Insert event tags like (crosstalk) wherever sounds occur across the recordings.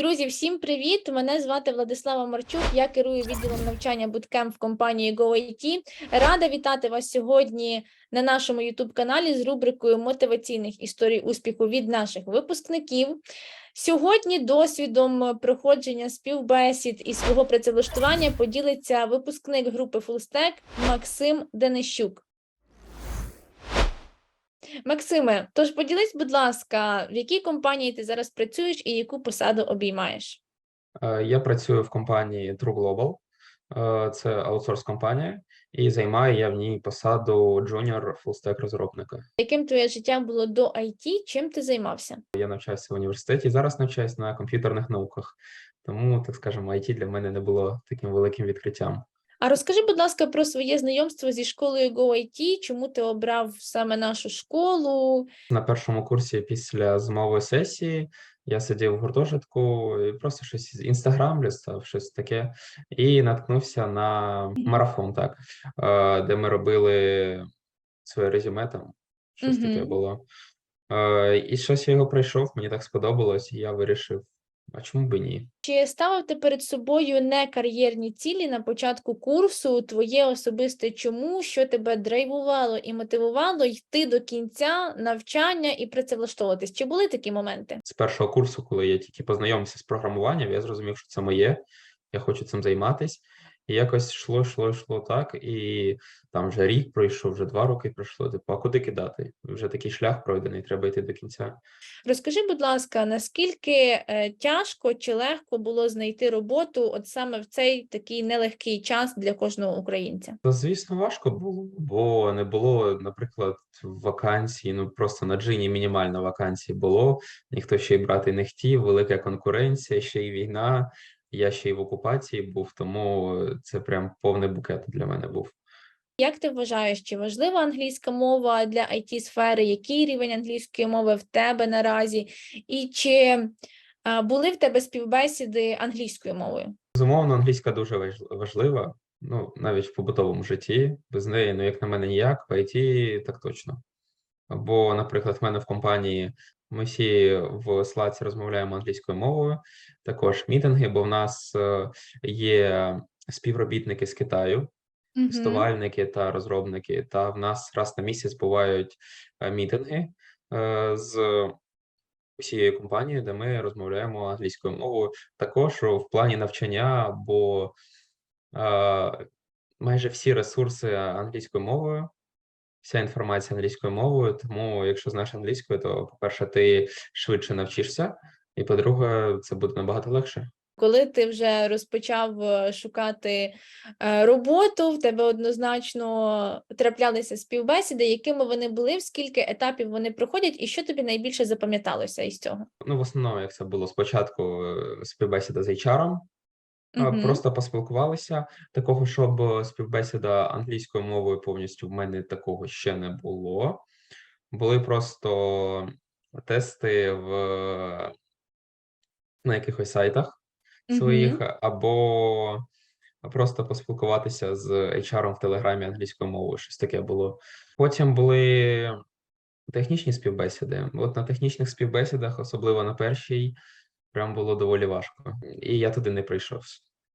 Друзі, всім привіт! Мене звати Владислава Марчук. Я керую відділом навчання Bootcamp в компанії GoIT. Рада вітати вас сьогодні на нашому youtube каналі з рубрикою мотиваційних історій успіху від наших випускників. Сьогодні досвідом проходження співбесід і свого працевлаштування поділиться випускник групи Fullstack Максим Денищук. Максиме, тож поділись, будь ласка, в якій компанії ти зараз працюєш і яку посаду обіймаєш? Е, Я працюю в компанії True Global, Е, це аутсорс компанія, і займаю я в ній посаду джуніор фулстек розробника. Яким твоє життя було до IT? Чим ти займався? Я навчався в університеті, зараз навчаюсь на комп'ютерних науках, тому, так скажемо, IT для мене не було таким великим відкриттям. А розкажи, будь ласка, про своє знайомство зі школою GoIT, чому ти обрав саме нашу школу? На першому курсі після зимової сесії я сидів в гуртожитку і просто щось інстаграм листав, щось таке, і наткнувся на марафон, так, е, де ми робили своє резюме там, щось таке було. Е, І щось я його пройшов, мені так сподобалось, і я вирішив, а чому би ні? Чи ставив ти перед собою не кар'єрні цілі на початку курсу? Твоє особисте чому, що тебе драйвувало і мотивувало йти до кінця навчання і працевлаштовуватись? Чи були такі моменти? З першого курсу, коли я тільки познайомився з програмуванням, я зрозумів, що це моє, я хочу цим займатись. І якось йшло, йшло, йшло так, і там вже рік пройшов, вже два роки пройшло. Типу, а куди кидати? Вже такий шлях пройдений, треба йти до кінця. Розкажи, будь ласка, наскільки е, тяжко чи легко було знайти роботу от саме в цей такий нелегкий час для кожного українця? Та, звісно, важко було, бо не було, наприклад, вакансій, ну просто на джині мінімальна вакансій було, ніхто ще й брати не хотів, велика конкуренція, ще й війна. Я ще й в окупації був, тому це прям повний букет для мене був. Як ти вважаєш, чи важлива англійська мова для it сфери? Який рівень англійської мови в тебе наразі? І чи були в тебе співбесіди англійською мовою? Безумовно, англійська дуже важлива, ну, навіть в побутовому житті. Без неї, ну, як на мене, ніяк, в IT так точно. Бо, наприклад, в мене в компанії ми всі в Slack розмовляємо англійською мовою, також мітинги, бо в нас е, є співробітники з Китаю, тестувальники та розробники, та в нас раз на місяць бувають е, мітинги е, з усією компанією, де ми розмовляємо англійською мовою. Також в плані навчання, бо майже всі ресурси англійською мовою, вся інформація англійською мовою. Тому, якщо знаєш англійською, то, по-перше, ти швидше навчишся, і по-друге, це буде набагато легше. Коли ти вже розпочав е, шукати е, роботу, в тебе однозначно траплялися співбесіди, якими вони були, в скільки етапів вони проходять, і що тобі найбільше запам'яталося із цього? Ну, в основному, як це було спочатку, е, співбесіда з HR, Мгм. Просто поспілкувалися. Такого, щоб е, співбесіда англійською мовою повністю в мене такого ще не було. Були просто тести в на якихось сайтах своїх, Мгм. або просто поспілкуватися з HR в Телеграмі англійською мовою. Щось таке було. Потім були технічні співбесіди. От на технічних співбесідах, особливо на першій, прям було доволі важко. І я туди не прийшов.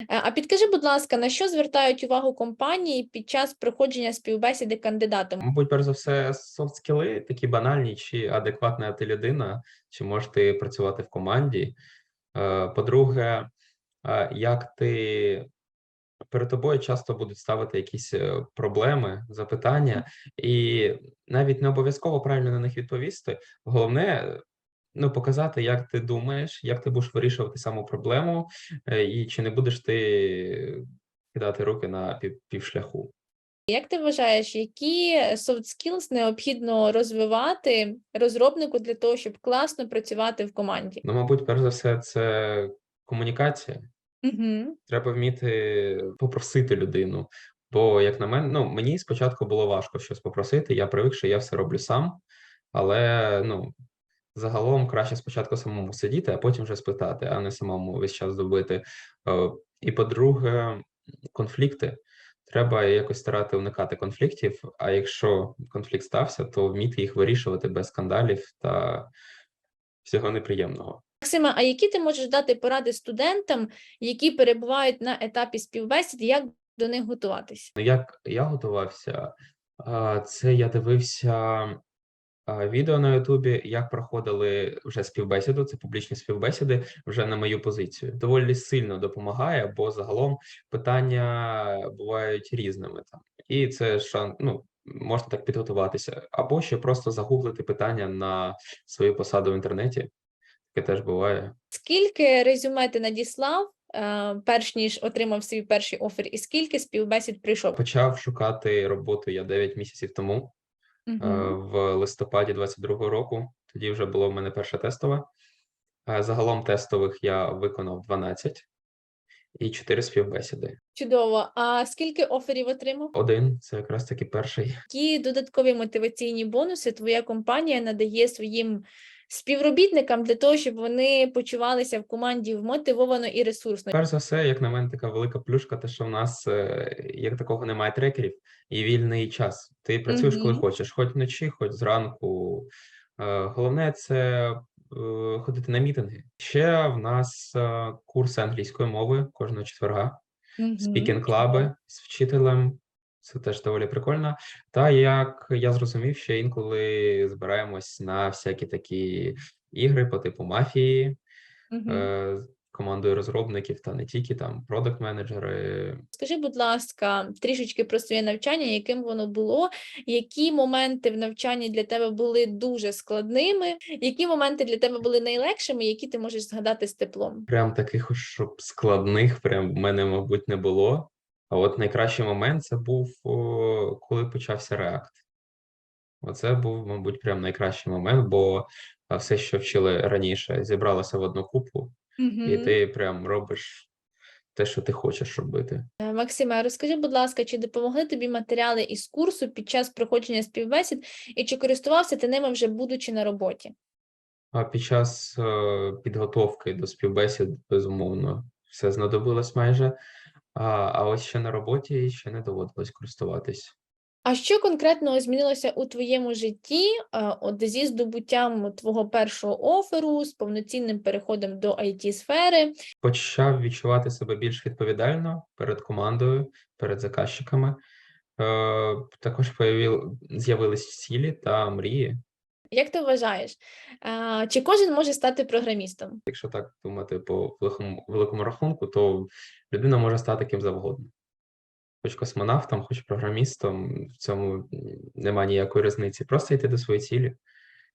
Е, А підкажи, будь ласка, на що звертають увагу компанії під час проходження співбесіди кандидатом? Мабуть, перш за все, софт-скіли такі банальні, чи адекватна ти людина, чи можеш ти працювати в команді. Е, По-друге, е, як ти перед тобою часто будуть ставити якісь проблеми, запитання, і навіть не обов'язково правильно на них відповісти. Головне, ну, показати, як ти думаєш, як ти будеш вирішувати саму проблему, е, і чи не будеш ти кидати руки на пів, півшляху. Як ти вважаєш, які soft skills необхідно розвивати розробнику для того, щоб класно працювати в команді? Ну, мабуть, перш за все, це комунікація. Угу. Треба вміти попросити людину. Бо, як на мене, ну мені спочатку було важко щось попросити. Я привик, що я все роблю сам, але ну загалом краще спочатку самому сидіти, а потім вже спитати, а не самому весь час добити. Е, І по-друге, конфлікти. Треба якось старати уникати конфліктів. А якщо конфлікт стався, то вміти їх вирішувати без скандалів та всього неприємного. Максима, а які ти можеш дати поради студентам, які перебувають на етапі співбесід, як до них готуватись? Ну, як я готувався, це я дивився відео на Ютубі, як проходили вже співбесіду, це публічні співбесіди вже на мою позицію. Доволі сильно допомагає, бо загалом питання бувають різними там. І це шан, ну, можна так підготуватися. Або ще просто загуглити питання на свою посаду в інтернеті. Таке теж буває. Скільки резюме ти надіслав, е, перш ніж отримав свій перший офер, і скільки співбесід прийшов? Почав шукати роботу я 9 місяців тому. Е, Мгм. в листопаді 22-го року. Тоді вже було в мене перше тестове. Е, Загалом тестових я виконав 12 і 4 співбесіди. Чудово. А скільки оферів отримав? Один це якраз таки перший. Які додаткові мотиваційні бонуси твоя компанія надає своїм співробітникам для того, щоб вони почувалися в команді вмотивовано і ресурсно? Перш за все, як на мене, така велика плюшка, те, що в нас е, як такого немає трекерів і вільний час. Ти працюєш, коли хочеш, хоч вночі, хоч зранку. Е, Головне це е, ходити на мітинги. Ще в нас курси англійської мови кожного четверга. Мгм. спікінг клаби з вчителем. Це теж доволі прикольно. Та як я зрозумів, ще інколи збираємось на всякі такі ігри по типу мафії Мгм. е, командою розробників, та не тільки там продакт менеджери. Скажи, будь ласка, трішечки про своє навчання, яким воно було, які моменти в навчанні для тебе були дуже складними, які моменти для тебе були найлегшими, які ти можеш згадати з теплом? Прям таких, щоб складних, прям в мене, мабуть, не було. А от найкращий момент це був, коли почався React. Оце був, мабуть, прям найкращий момент, бо все, що вчили раніше, зібралося в одну купу. і Мгм. ти прям робиш те, що ти хочеш робити. Е, Максиме, розкажи, будь ласка, чи допомогли тобі матеріали із курсу під час проходження співбесід, і чи користувався ти ними вже будучи на роботі? А під час е, підготовки до співбесід, безумовно, все знадобилось майже. А, а ось ще на роботі ще не доводилось користуватись. А що конкретно змінилося у твоєму житті, е, от зі здобуттям твого першого оферу, з повноцінним переходом до it сфери? Почав відчувати себе більш відповідально перед командою, перед заказчиками. Е, також з'явились цілі та мрії. Як ти вважаєш, чи кожен може стати програмістом? Якщо так думати по великому, великому рахунку, то людина може стати ким завгодно. Хоч космонавтом, хоч програмістом, в цьому немає ніякої різниці. Просто йти до своєї цілі,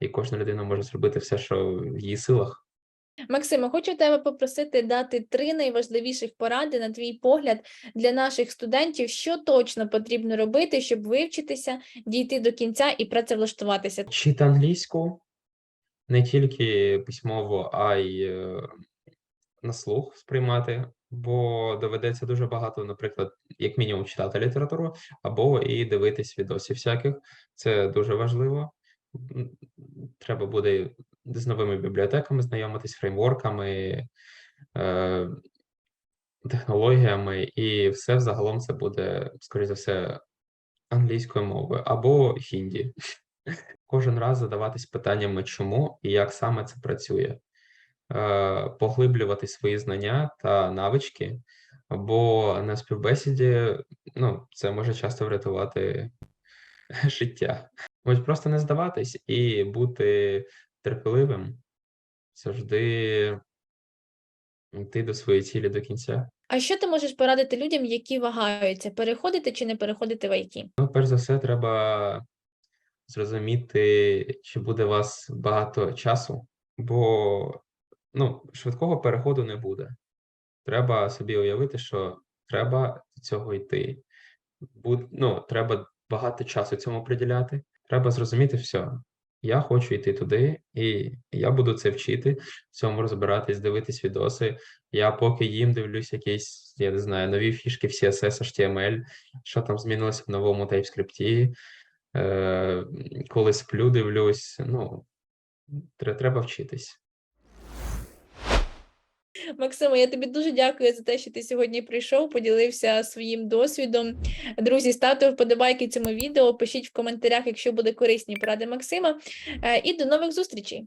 і кожна людина може зробити все, що в її силах. Максиме, хочу тебе попросити дати три найважливіших поради, на твій погляд, для наших студентів, що точно потрібно робити, щоб вивчитися, дійти до кінця і працевлаштуватися. Вчити англійську не тільки письмово, а й е, на слух сприймати, бо доведеться дуже багато, наприклад, як мінімум, читати літературу, або і дивитись відосів всяких. Це дуже важливо. Треба буде з новими бібліотеками знайомитись, фреймворками, е, технологіями, і все взагалом це буде, скоріш за все, англійською мовою або хінді. (laughs) Кожен раз задаватись питаннями, чому і як саме це працює, е, поглиблювати свої знання та навички, бо на співбесіді ну, це може часто врятувати (laughs) життя. Ось просто не здаватись і бути терпеливим, завжди йти до своєї цілі до кінця. А що ти можеш порадити людям, які вагаються, переходити чи не переходити в IT? Ну, перш за все, треба зрозуміти, чи буде у вас багато часу, бо ну, швидкого переходу не буде. Треба собі уявити, що треба до цього йти. Буд, ну, треба багато часу цьому приділяти. Треба зрозуміти все. Я хочу йти туди, і я буду це вчити, в цьому розбиратись, дивитись відоси. Я поки їм дивлюсь якісь, я не знаю, нові фішки в CSS, HTML, що там змінилося в новому TypeScript. Е, коли сплю, дивлюсь. Ну, треба вчитись. Максиме, я тобі дуже дякую за те, що ти сьогодні прийшов, поділився своїм досвідом. Друзі, ставте вподобайки цьому відео, пишіть в коментарях, якщо буде корисні поради Максима. Е, І до нових зустрічей!